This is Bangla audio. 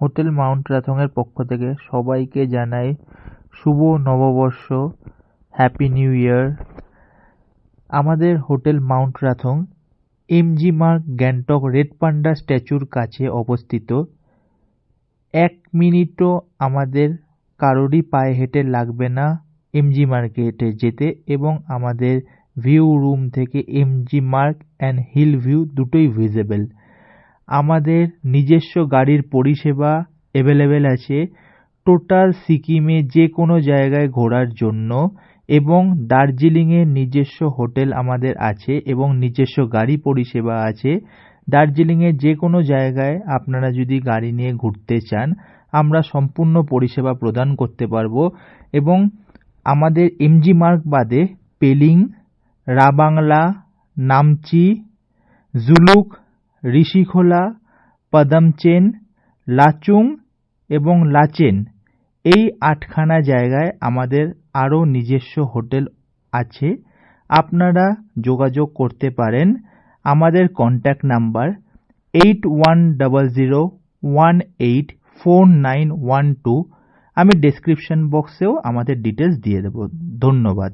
হোটেল মাউন্ট রাথংয়ের পক্ষ থেকে সবাইকে জানাই শুভ নববর্ষ, হ্যাপি নিউ ইয়ার। আমাদের hotel mount Rathong, MG Marg Gangtok red panda স্ট্যাচুর কাছে অবস্থিত। এক মিনিটও আমাদের কারোরই পায়ে হেঁটে লাগবে না এম এমজি মার্কেটে যেতে এবং আমাদের ভিউ রুম থেকে MG Marg and hill view দুটোই ভিজিবল আমাদের নিজস্ব গাড়ির পরিষেবা অ্যাভেলেবেল আছে টোটাল সিকিমে যে কোনো জায়গায় ঘোরার জন্য এবং দার্জিলিংয়ে নিজস্ব হোটেল আমাদের আছে এবং নিজস্ব গাড়ি পরিষেবা আছে। দার্জিলিংয়ে যে কোনো জায়গায় আপনারা যদি গাড়ি নিয়ে ঘুরতে চান, আমরা সম্পূর্ণ পরিষেবা প্রদান করতে পারব এবং আমাদের এমজি মার্গ বাদে পেলিং, রাবাংলা, নামচি, জুলুক ঋষিখোলা পদমচেন লাচুং এবং লাচেন এই আটখানা জায়গায় আমাদের আরও নিজস্ব হোটেল আছে। আপনারা যোগাযোগ করতে পারেন। আমাদের contact number eight one double zero one eight four nine one two. আমি ডেসক্রিপশন বক্সেও আমাদের ডিটেলস দিয়ে দেবো। ধন্যবাদ।